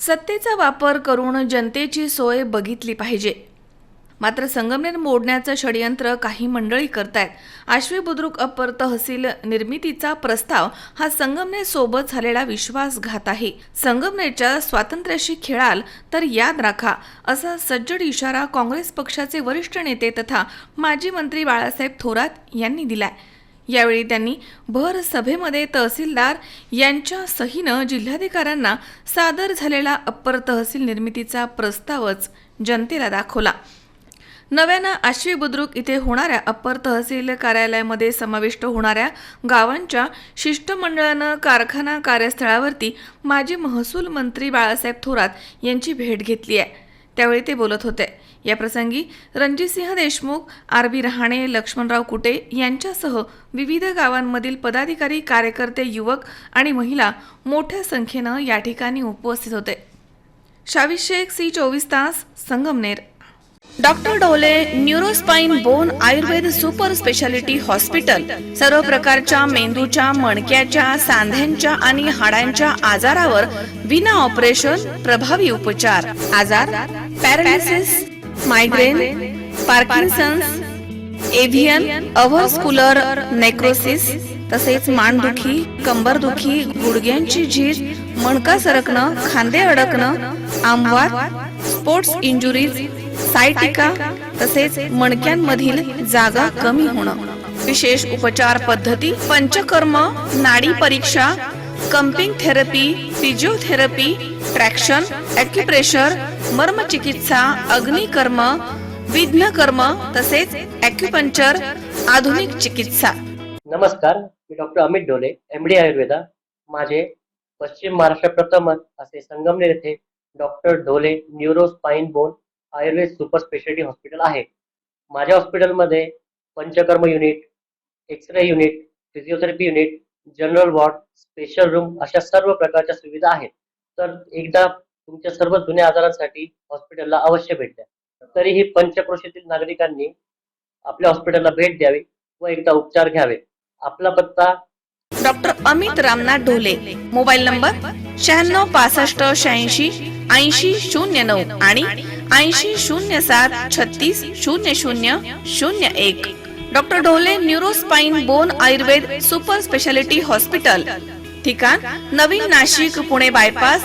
सत्तेचा वापर करून जनतेची सोय बघितली पाहिजे. मात्र संगमनेर मोडण्याचं षडयंत्र काही मंडळी करतायत. आश्वी बुद्रुक अप्पर तहसील निर्मितीचा प्रस्ताव हा संगमनेर सोबत झालेला विश्वासघात आहे. संगमनेरच्या स्वातंत्र्याशी खेळाल तर याद राखा असा सज्जड इशारा काँग्रेस पक्षाचे वरिष्ठ नेते तथा माजी मंत्री बाळासाहेब थोरात यांनी दिलाय. यावेळी त्यांनी भर सभेमध्ये तहसीलदार यांच्या सहीनं जिल्हाधिकाऱ्यांना सादर झालेला अप्पर तहसील निर्मितीचा प्रस्तावच जनतेला दाखवला. नव्यानं आश्वी बुद्रुक इथे होणाऱ्या अप्पर तहसील कार्यालयामध्ये समाविष्ट होणाऱ्या गावांच्या शिष्टमंडळानं कारखाना कार्यस्थळावरती माजी महसूल मंत्री बाळासाहेब थोरात यांची भेट घेतली आहे. त्यावेळी ते बोलत होते. याप्रसंगी रणजितसिंह देशमुख आर बी रहाणे लक्ष्मणराव कुटे यांच्यासह विविध गावांमधील पदाधिकारी कार्यकर्ते युवक आणि महिला मोठ्या संख्येनं या ठिकाणी उपस्थित होते. शावी शेख सी चोवीस तास Sangamner. Doctor Dole neuro spine bone Ayurveda super speciality hospital. सर्व प्रकारच्या मेंदूच्या मणक्याच्या सांध्यांच्या आणि हाडांच्या आजारावर विना ऑपरेशन प्रभावी उपचार. आजार paralysis migraine Parkinson's avian avascular necrosis तसेच मानदुखी कंबरदुखी गुडघ्यांची झीज मणका सरकणं खांदे अडकणं आमवात स्पोर्ट्स इंजुरीज सायटिका तसेच मणक्यांमधील जागा कमी होणं. विशेष उपचार पद्धती पंचकर्म नाडी परीक्षा cupping therapy physiotherapy traction acupressure मर्मचिकित्सा अग्निकर्म विघ्नकर्म तसेच ॲक्युपंक्चर आधुनिक चिकित्सा. नमस्कार मी डॉक्टर अमित डोले एम डी आयुर्वेदा. माझे पश्चिम महाराष्ट्र प्रथमच असे संगमनेर येथे doctor Dhole neuro spine bone Ayurveda super speciality hospital आहे. माझ्या हॉस्पिटलमध्ये panchakarma unit X ray unit physiotherapy unit general ward special room अशा सर्व प्रकारच्या सुविधा आहेत. तर एकदा तुमच्या सर्व जुन्या आजारांसाठी हॉस्पिटलला अवश्य भेट द्या. तरीही पंचक्रोशीतील नागरिकांनी आपल्या हॉस्पिटलला भेट द्यावी व एकदा उपचार घ्यावे आपला पत्ता doctor Amit Ramnath Dhole mobile number शहाण्णव पासष्ट शहाऐंशी ऐंशी शून्य नऊ आणि ऐंशी शून्य सात छत्तीस शून्य शून्य शून्य एक. Doctor Dhole neuro spine bone Ayurveda super speciality hospital ठिकाण नवीन नाशिक पुणे बायपास